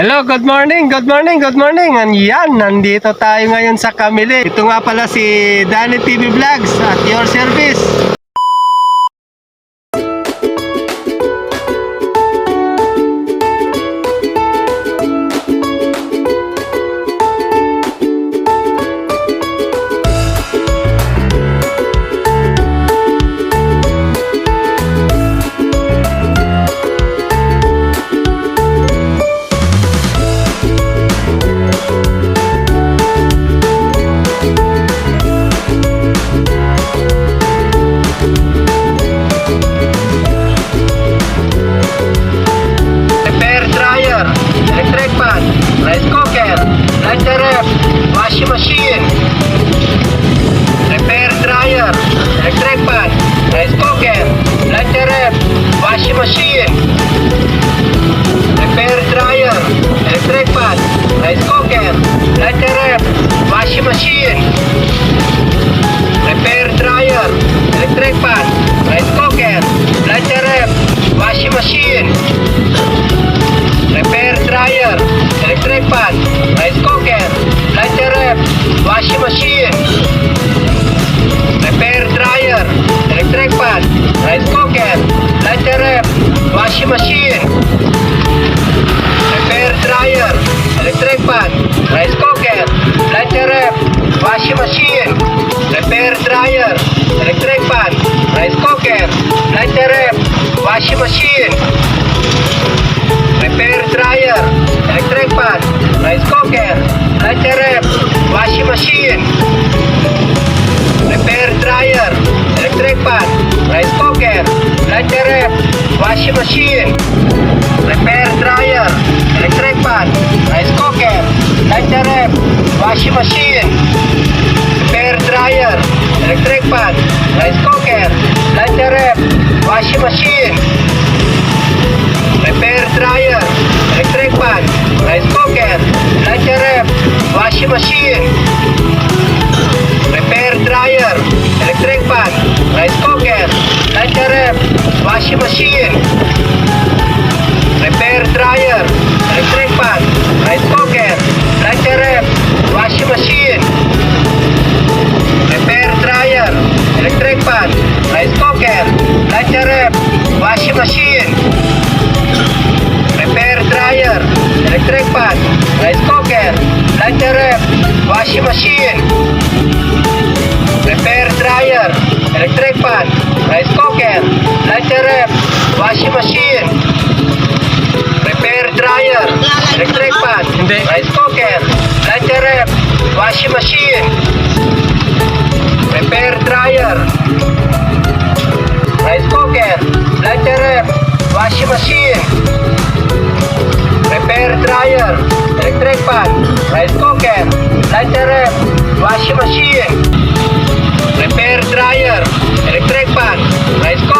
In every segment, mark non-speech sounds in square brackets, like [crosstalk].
Hello, good morning, good morning, good morning. Yan, nandito tayo ngayon sa Kamili. Ito nga pala si Danny TV Vlogs at your service. Dryer, electric fan, rice cooker, blender ref, washing machine. Repair dryer, electric fan, rice cooker, blender ref, washing machine. Repair dryer, electric fan, rice cooker, blender ref, washing machine. Repair dryer, electric fan, rice cooker, blender ref, washing machine. Repair dryer, electric fan, rice cooker, blender ref, washing machine. Repair dryer, electric Hindi. rice cooker, blender ref, washing machine. Repair dryer, rice cooker, blender ref, washing machine. Repair dryer, electric fan, rice cooker, blender ref, washing machine. Dryer, electric fan, rice cooker,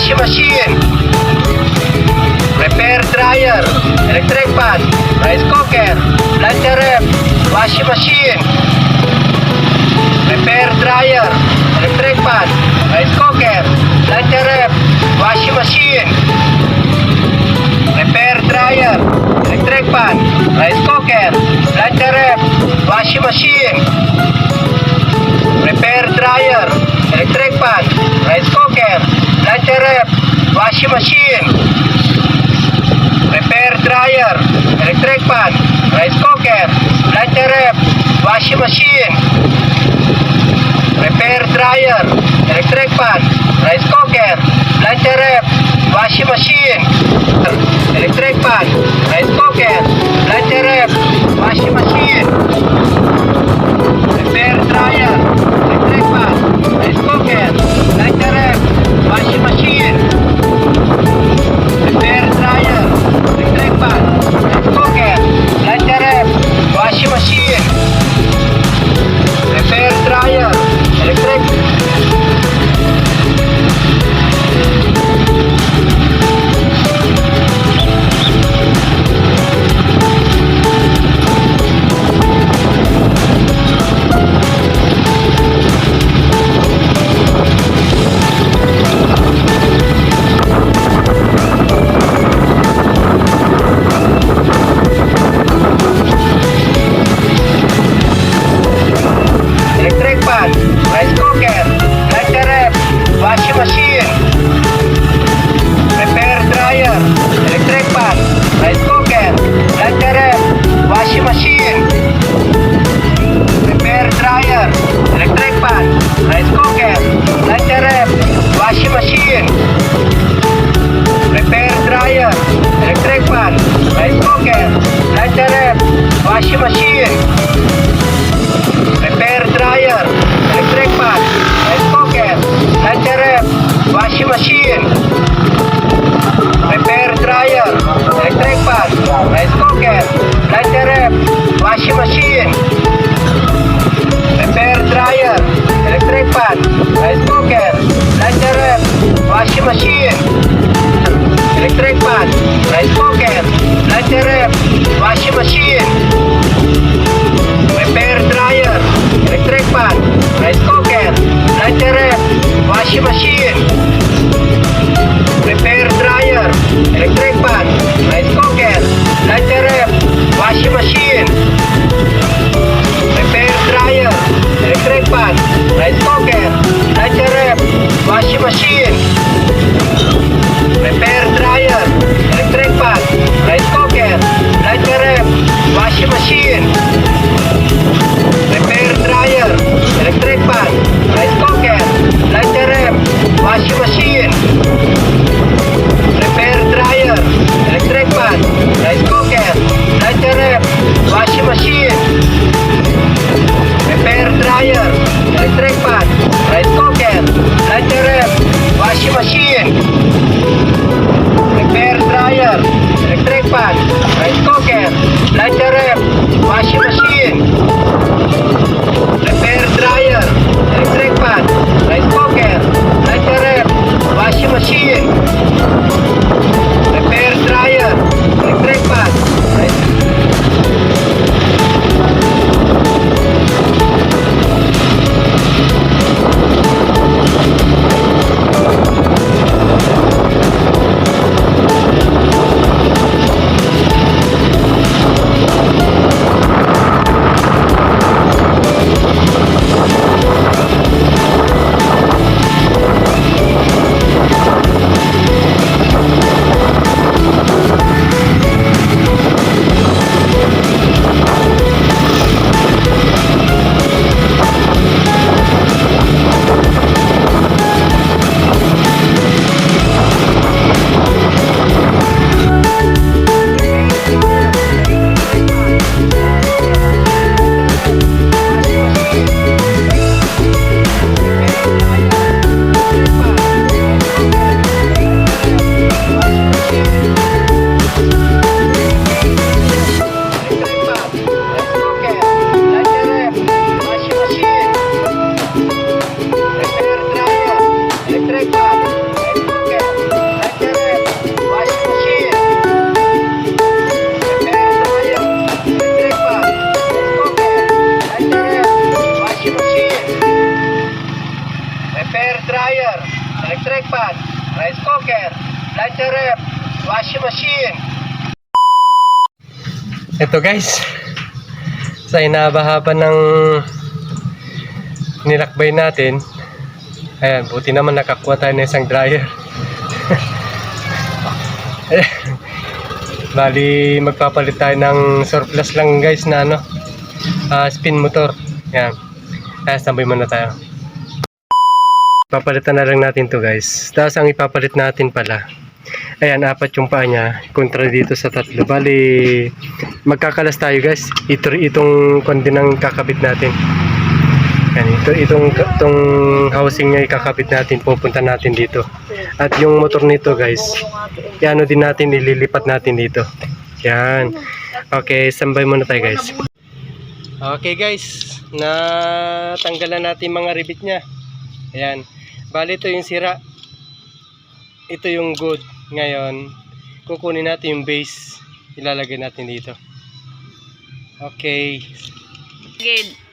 washing machine. Repair dryer, electric fan, rice cooker, ref, washing machine. Repair dryer, electric fan, rice cooker, ref, washing machine. Repair dryer, electric fan, rice cooker, washing machine. Repair dryer, electric fan, rice cooker, blender ref, washing machine. Repair dryer, electric fan, rice cooker, blender ref, washing machine. Electric fan, rice cooker, blender ref, washing machine. Fan, rice cooker, ref, washing machine, electric fan, rice cooker, ref, washing machine, repair dryer, electric fan, rice cooker, ref, washing machine, repair dryer, electric fan, rice cooker, ref, washing machine, electric fan, rice cooker, lighter washing machine. Ito guys, sa inabahaba ng nilakbay natin, ayan, buti naman nakakuha tayo ng isang dryer. [laughs] Bali, magpapalit tayo ng surplus lang guys na ano, ah, spin motor. Yan. Kaya tambay muna tayo. Papalitan na lang natin to guys. Tapos ang ipapalit natin pala. Ayan, apat yung paa niya. Kontra dito sa tatlo. Bali, magkakalas tayo guys. Ito, itong kundi ng kakabit natin. Yan, ito, itong, itong housing niya ikakabit natin, pupunta natin dito. At yung motor nito guys, yan din natin, ililipat natin dito. Yan. Okay, sambay muna tayo guys. Okay guys, natanggalan natin mga ribit niya. Ayan. Bali ito yung sira. Ito yung good. Ngayon, kukunin natin yung base. Ilalagay natin dito. Okay. Gid.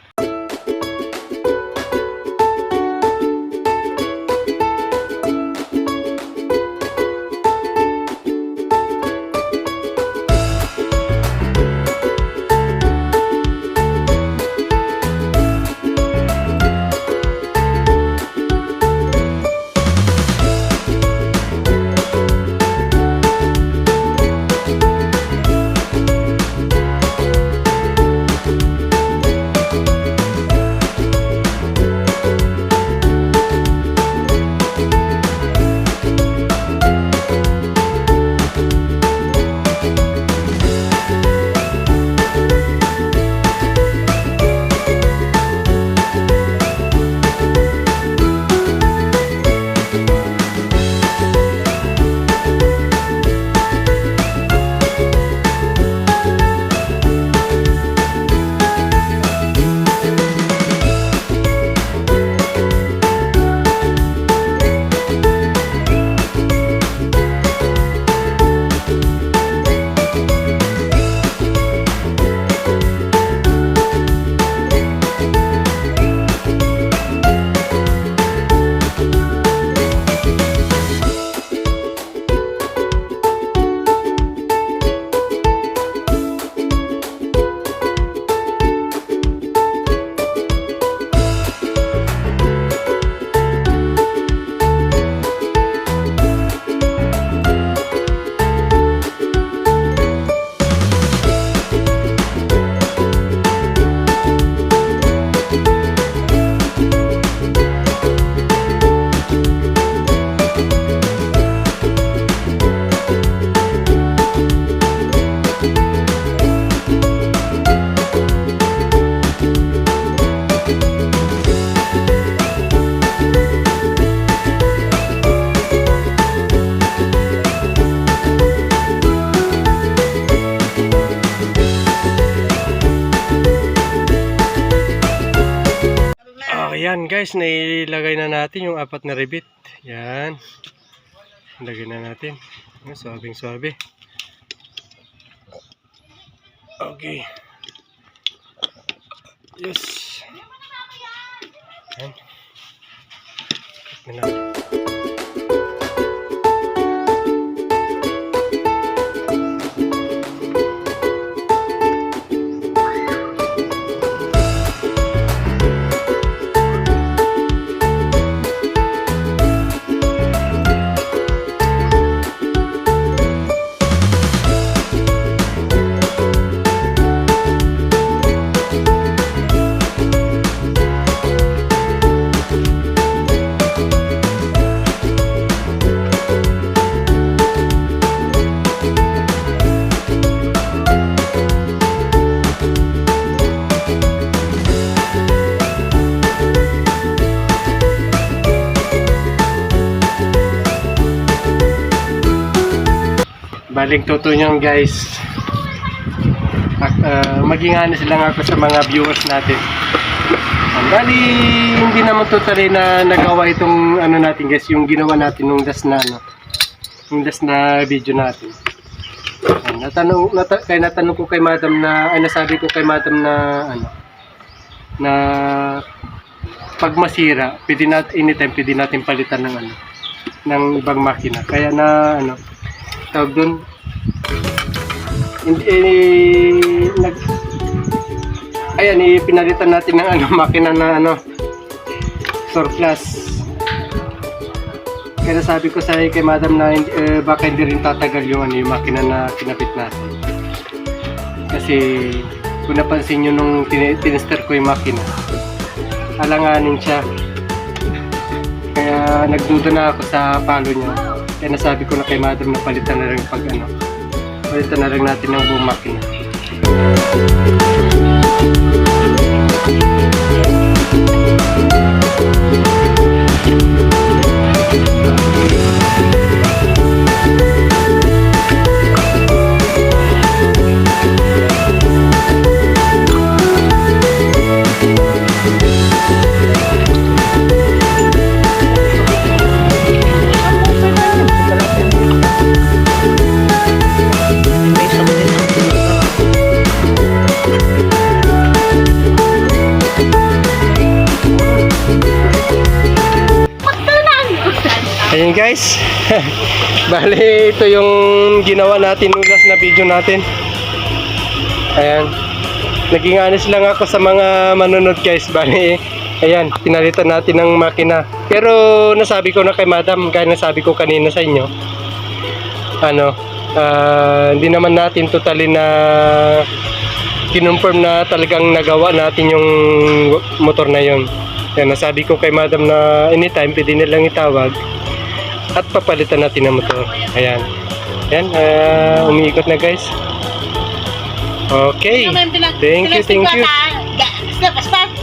Guys, nailagay na natin yung apat na ribit. Yan. Lagay na natin. Swabing swabe. Okay. Yes. Yan. Cut na natin. Baling totoo niyan guys. At uh, maging honest lang ako sa mga viewers natin. Bali, hindi naman totally na nagawa itong ano natin guys, yung ginawa natin nung last na ano, yung last na video natin. Ayan, natanong, nata, kaya natanong ko kay madam na, ay nasabi ko kay madam na ano, na pag masira, pwede natin, anytime pwede natin palitan ng ano, ng ibang makina. Kaya na ano, tawag doon, hindi, eh, nag, ayan, eh, pinalitan natin ng ano, [laughs] makina na ano, surplus. Kaya sabi ko sa kay madam na eh, baka hindi rin tatagal yung, ano, yung makina na kinapit natin. Kasi kung napansin nyo nung tin- tinester ko yung makina, alanganin siya. Kaya nagduda na ako sa palo niya. Kaya nasabi ko na kay madam na palitan na rin pag ano, palitan na rin natin ng buong makina. Ayun guys. [laughs] Bali, ito yung ginawa natin nung last na video natin. Ayan. Naging honest lang ako sa mga manunod guys. [laughs] Bali, ayan, pinalitan natin ng makina. Pero nasabi ko na kay madam, kaya nasabi ko kanina sa inyo, ano, ah, hindi naman natin totally na kinonfirm na talagang nagawa natin yung motor na yon. Yan, nasabi ko kay madam na anytime pwede nilang itawag at papalitan natin ang motor. Ayan. Ayan, ah, umiikot na guys. Okay. Thank you, thank you.